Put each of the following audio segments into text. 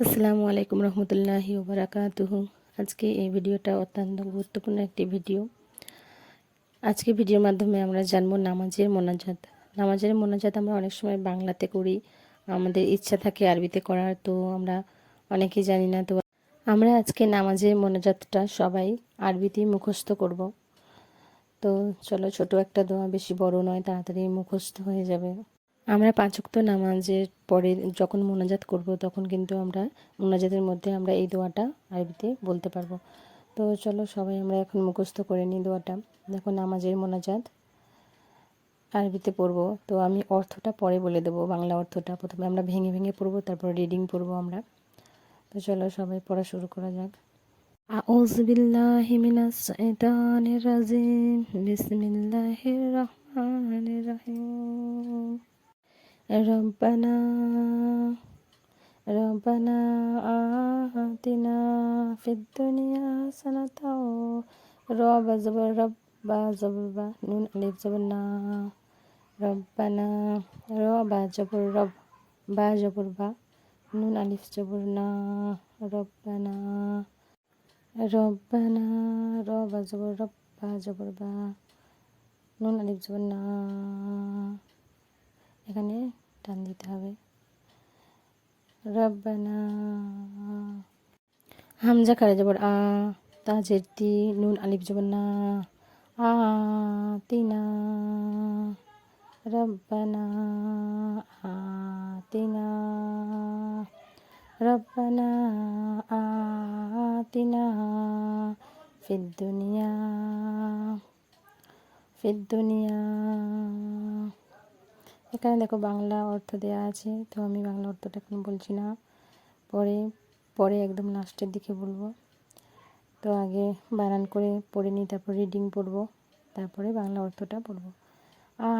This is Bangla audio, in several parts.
আসসালামু আলাইকুম রহমতুল্লাহি ওবরাকাতুহু। আজকে এই ভিডিওটা অত্যন্ত গুরুত্বপূর্ণ একটি ভিডিও। আজকে ভিডিওর মাধ্যমে আমরা জানব নামাজের মোনাজাত। নামাজের মোনাজাত আমরা অনেক সময় বাংলাতে করি। আমাদের ইচ্ছা থাকে আরবিতে করার, তো আমরা অনেকেই জানি না। তো আমরা আজকে নামাজের মোনাজাতটা সবাই আরবিতেই মুখস্থ করব। তো চলো, ছোট একটা দোয়া, বেশি বড় নয়, তাড়াতাড়ি মুখস্থ হয়ে যাবে। আমরা পাঁচক্ত নামাজের পরে যখন মোনাজাত করব তখন কিন্তু আমরা মোনাজাতের মধ্যে আমরা এই দোয়াটা আরবিতে বলতে পারবো তো চলো সবাই আমরা এখন মুখস্থ করে নিই দোয়াটা দেখো নামাজের মোনাজাত আরবিতে পড়বো তো আমি অর্থটা পরে বলে দেবো বাংলা অর্থটা প্রথমে আমরা ভেঙে ভেঙে পড়বো তারপর রিডিং পড়বো আমরা তো চলো সবাই পড়া শুরু করা যাক أعوذ بالله من الشيطان الرجيم بسم الله الرحمن الرحيم ربنا ربنا آتنا في الدنيا حسنة رب زبر رب با زبر با نون ألف زبر نا ربنا رب زبر رب با زبر با نون ألف زبر نا ربنا রব্বানা রব জবর রব্বা জবর বা নুন আলিফ জবর না এখানে টান দিতে হবে রব্বানা হামজা কারে জবর আ তাজের তি নুন আলিফ জবর না আ তিনা রব্বানা আ তিনা ربنا آتنا في الدنيا في الدنيا এখানে দেখো বাংলা অর্থ দেওয়া আছে, তো আমি বাংলা অর্থটা এখন বলছি না। পরে পরে একদম লাস্টের দিকে বলব। তো আগে বানান করে পড়ে নিই, তারপর রিডিং পড়ব, তারপরে বাংলা অর্থটা পড়ব। আ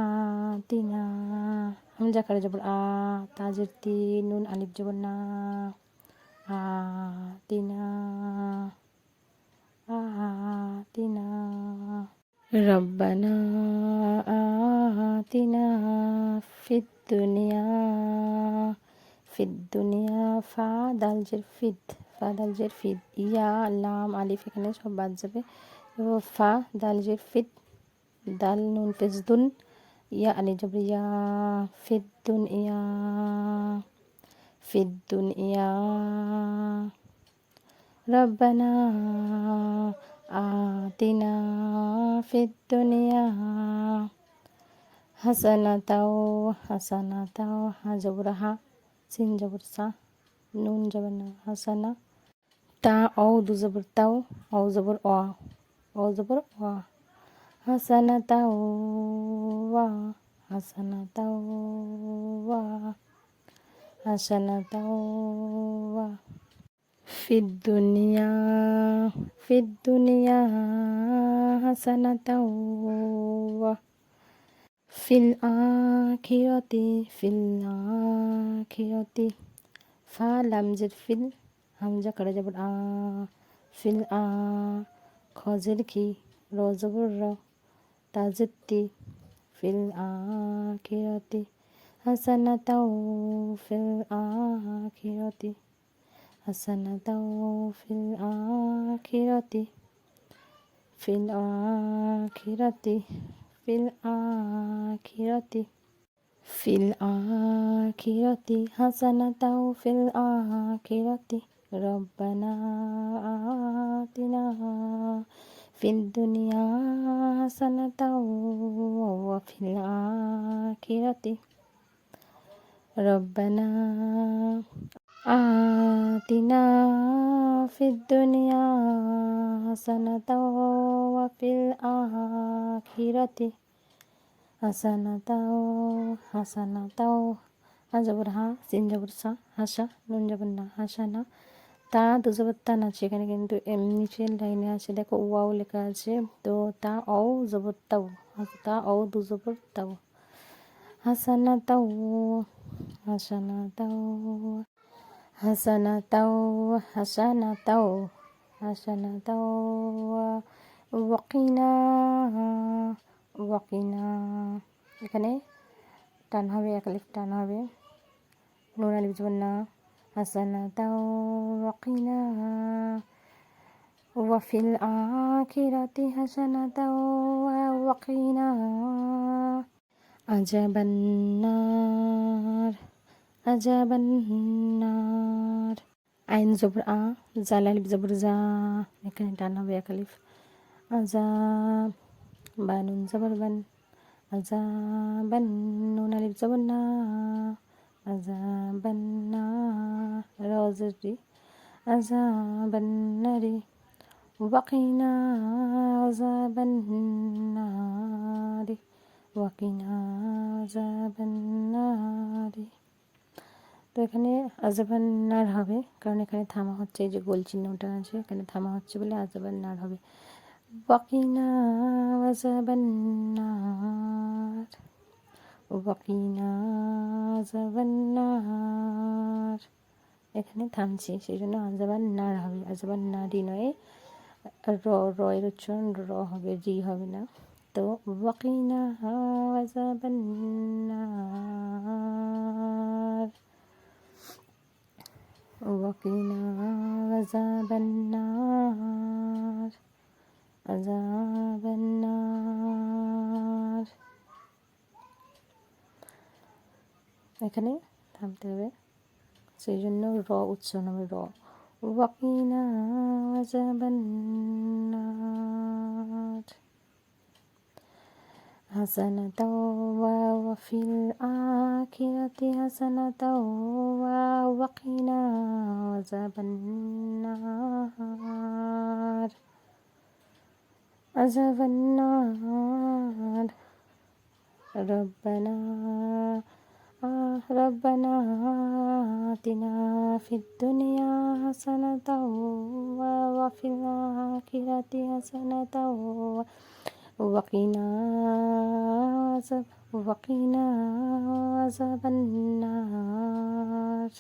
তিনা হামজা কারে জবর, আ, তাজের তি, নুন, আলিফ জবর, না, আ তিনা আ তিনা রব্বানা আতিনা ফিদ দুনিয়া ফিদ দুনিয়া, ফা দালজের ফিদ, ফা দালজের ফিদ, ইয়া, লাম, আলিফ, এখানে সব বাদ যাবে। ফা দালজের ফিদ, দাল, নুন ফিজদুন ইয়া, আলি, জবর, ইয়া ফিদ্দুন ইয়া ফিদ্দুন ইয়া। রব্বানা আতিনা ফিদ্দুনিয়া হাসানাতাও হাসানাতাও হা জবর হা সিন জবর সা নুন জবর না হাসানা তা ও দু জবর তাও ও জবর অ ও জবর অ হাসানাতাও ওয়া হাসানাতাও ওয়া হাসানাতাও ওয়া দুনিয়া ফিদ দুনিয়া হাসানাতাও ওয়া ফিল আখিরাতি ফিল আখিরাতি ফা লামজের ফিল হামজা করে যাবর আ ফিল আ খজের কি র জবর র তাজতি ফিল আখিরাতি হাসানাতাও ফিল আখিরাতি হাসানাতাও ফিল আখিরাতি ফিল আখিরাতি ফিল আখিরতি। ফিল আখিরতি, হাসানা তাও ফিল আখিরতি। রব্বানা আতিনা, ফিল দুনিয়া, হাসানা তাও ফিল আখিরতি। রব্বানা آتنا في الدنيا حسنة وفي الآخرة حسنة حسنة আজবর হা সিন জবর সা হাসা নুন জবর না হাসানা তা দুজবর তান আছে এখানে কিন্তু নিচের লাইনে আছে দেখো ওয়াও লেখা আছে তো তা অ জবর তাও তা অ দু জবর তাও হাসানা তাও হাসানা তাও হাসানা তাও হাসানা তাও হাসানা তাও ওয়াকিনা ওয়াকিনা এখানে টান হবে এক লিফ টান হবে নুন আলিফ জবর না حسنة وقنا وفي الآخرة حسنة وقنا عذاب النار أجاب النار. عين زبر أ زلال بزبر زا. لكن تعنا بيا كليف. أذاب بان زبر بن. أذابا نون ألف زبر نا. أذاب النار رازري أذاب النار وبقينا عذاب النار وقنا عذاب النار তো এখানে আজাবান্নার হবে। কারণ এখানে থামা হচ্ছে, এই যে গোল চিহ্নটা আছে, এখানে থামা হচ্ছে বলে হবে। আজাবান্নার ওয়াকিনা আজাবান্নার এখানে থামছি সেই জন্য আজাবান নার হবে। আজাবান্নারই নয়, র র এর উচ্চারণ র হবে, রি হবে না। তো ওয়াকিনা আজাবান্নার وقنا عذاب النار عذاب النار এখানে থামতে হবে সেই জন্য র উচ্চারণ হবে র ওয়াকিনা عذاب حسنة وفي الآخرة حسنة وقنا عذاب النار. عذاب النار. ربنا ربنا آتنا في الدنيا حسنة وفي الآخرة حسنة وقنا عذاب وقنا عذاب النار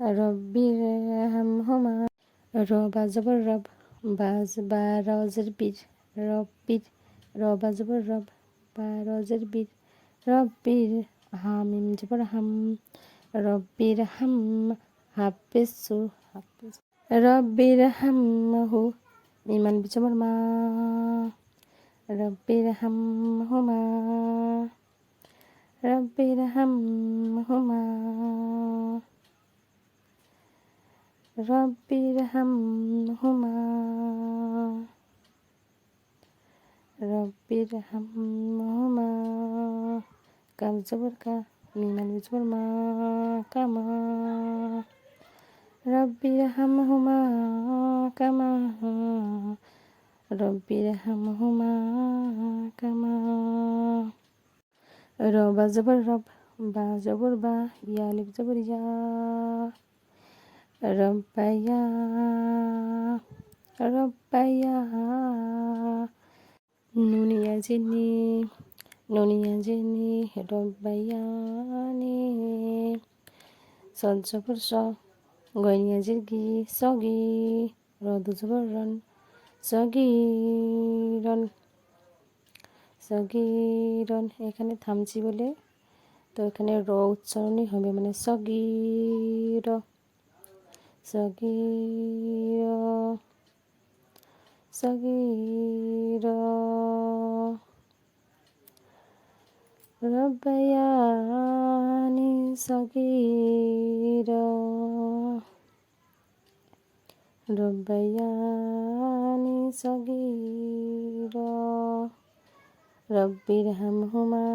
رب ارحمهما رب عذاب الرب باز بارازر بير رب بير رب عذاب الرب بارازر بير رب بير حاميم جبر حم رب بير حم حبسو حبسو রব্বির হামহু ইমান বিচমর মা রব্বির হামহুমা রব্বির হামহুমা রব্বির হামহুমা রব্বির হামহুমা কাম জবর কা মিমান বিচমর মা কামা রব্বি রহমহুমা কামা রব্বি রহমহুমা কামা রবা জবর রব বা জবর বা ইয়া লিপ জবর ইয়া রব্বাইয়া রব্বাইয়া নুনিয়া জিনি নুনিয়া জিনি রব্বাইয়ানি সজ্জবর স গয়নিয়াজির গি সগি রদুজবর রন সগিরন সগিরন এখানে থামছি বলে, তো এখানে র উচ্চারণই হবে মানে সগির সগির সগির রব্বায়ানি সগিরা। রব্বায়ানি সগীরা। রব্বির হামহুমা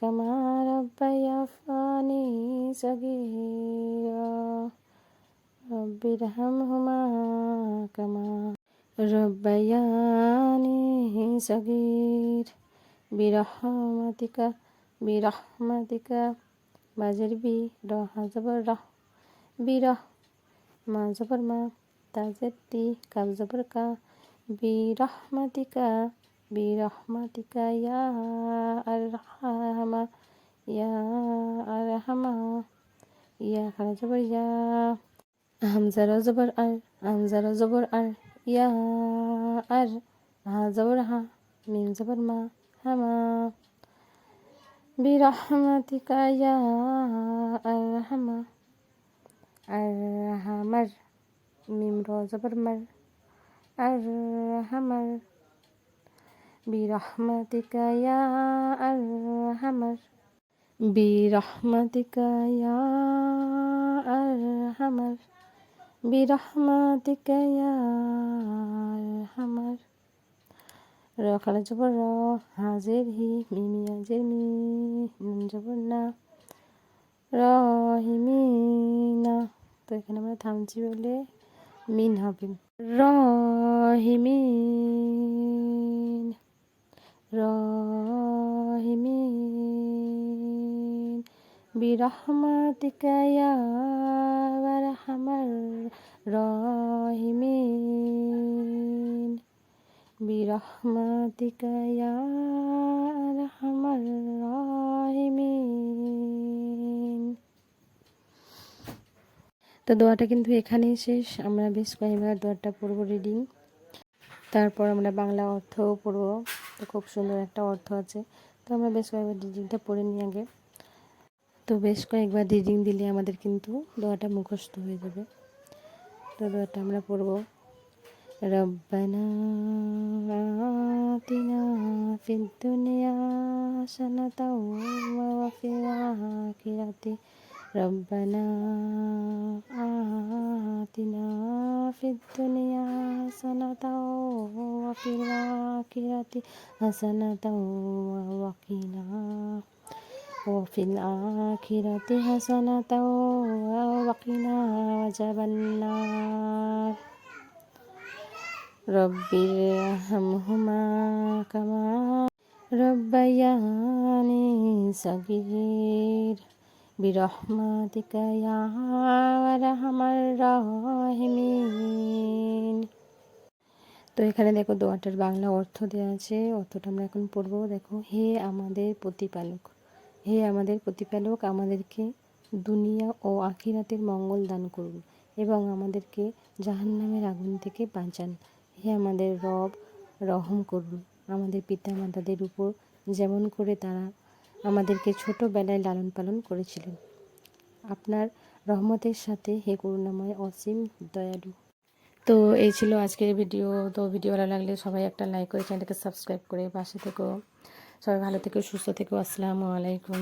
কামা রব্বায়াফানি সগীরা। রব্বির হামহুমা কামা রব্বায়ানি সগীর। বিরহমাতিকা বিরহমাতিকা বাজের বি রহ জবর রহ বিরহ মা জবর মা, তাজেতি কাব জবর কা বিরহমাতিকা বিরহমাতিকা ইয়া আরহামা ইয়া আরহামা ইয়া খারা জবর ইয়া হামজার জবর আর হামজার জবর আর ইয়া আর হা জবর হা হামা برحمتك يا أرحم أرحمر ميم را زبر مر أرحمر برحمتك يا أرحمر برحمتك يا أرحمر برحمتك يا أرحمر রখালা জবর র হাজের হি মিমি আজের মি নুন জবর না রহিমিনা তো এখানে আমরা থামছি বলে মিন হবে। রহিমিন রহিমিন বিরহমাতিকা ইয়া আরহামার রাহিমিন বিরহমাতিকা ইয়া আরহামার রাহিমিন তো দোয়াটা কিন্তু এখানেই শেষ। আমরা বেশ কয়েকবার দোয়াটা পড়ব রিডিং তারপর আমরা বাংলা অর্থও পড়ব। তো খুব সুন্দর একটা অর্থ আছে। তো আমরা বেশ কয়েকবার রিডিংটা পড়ে নিই আগে। তো বেশ কয়েকবার রিডিং দিলে আমাদের কিন্তু দোয়াটা মুখস্থ হয়ে যাবে। তো দোয়াটা আমরা পড়ব। ربنا آتنا في الدنيا حسنة وفي الآخرة. ربنا آتنا في الدنيا حسنة وفي الآخرة حسنة وقنا وفي الآخرة حسنة وقنا عذاب النار. রব্বিরহামহুমা কামা রব্বায়ানি সগীর বিরহমাতিকা ইয়া তো এখানে দেখো দোয়াটার বাংলা অর্থ দেওয়া আছে, অর্থটা আমরা এখন পড়ব। দেখো, হে আমাদের প্রতিপালক, হে আমাদের প্রতিপালক, আমাদেরকে দুনিয়া ও আখিরাতের মঙ্গল দান করুন এবং আমাদেরকে জাহান্নামের আগুন থেকে বাঁচান। হে আমাদের রব, রহম করুন। আমাদের পিতা মাতাদের উপর যেমন করে তারা আমাদেরকে ছোটোবেলায় লালন পালন করেছিলেন। আপনার রহমতের সাথে হে করুণাময় অসীম দয়ালু। তো এই ছিল আজকের ভিডিও। তো ভিডিও ভালো লাগলে সবাই একটা লাইক করে চ্যানেলটাকে সাবস্ক্রাইব করে পাশে থেকো। সবাই ভালো থেকো, সুস্থ থেকো। আসসালামু আলাইকুম।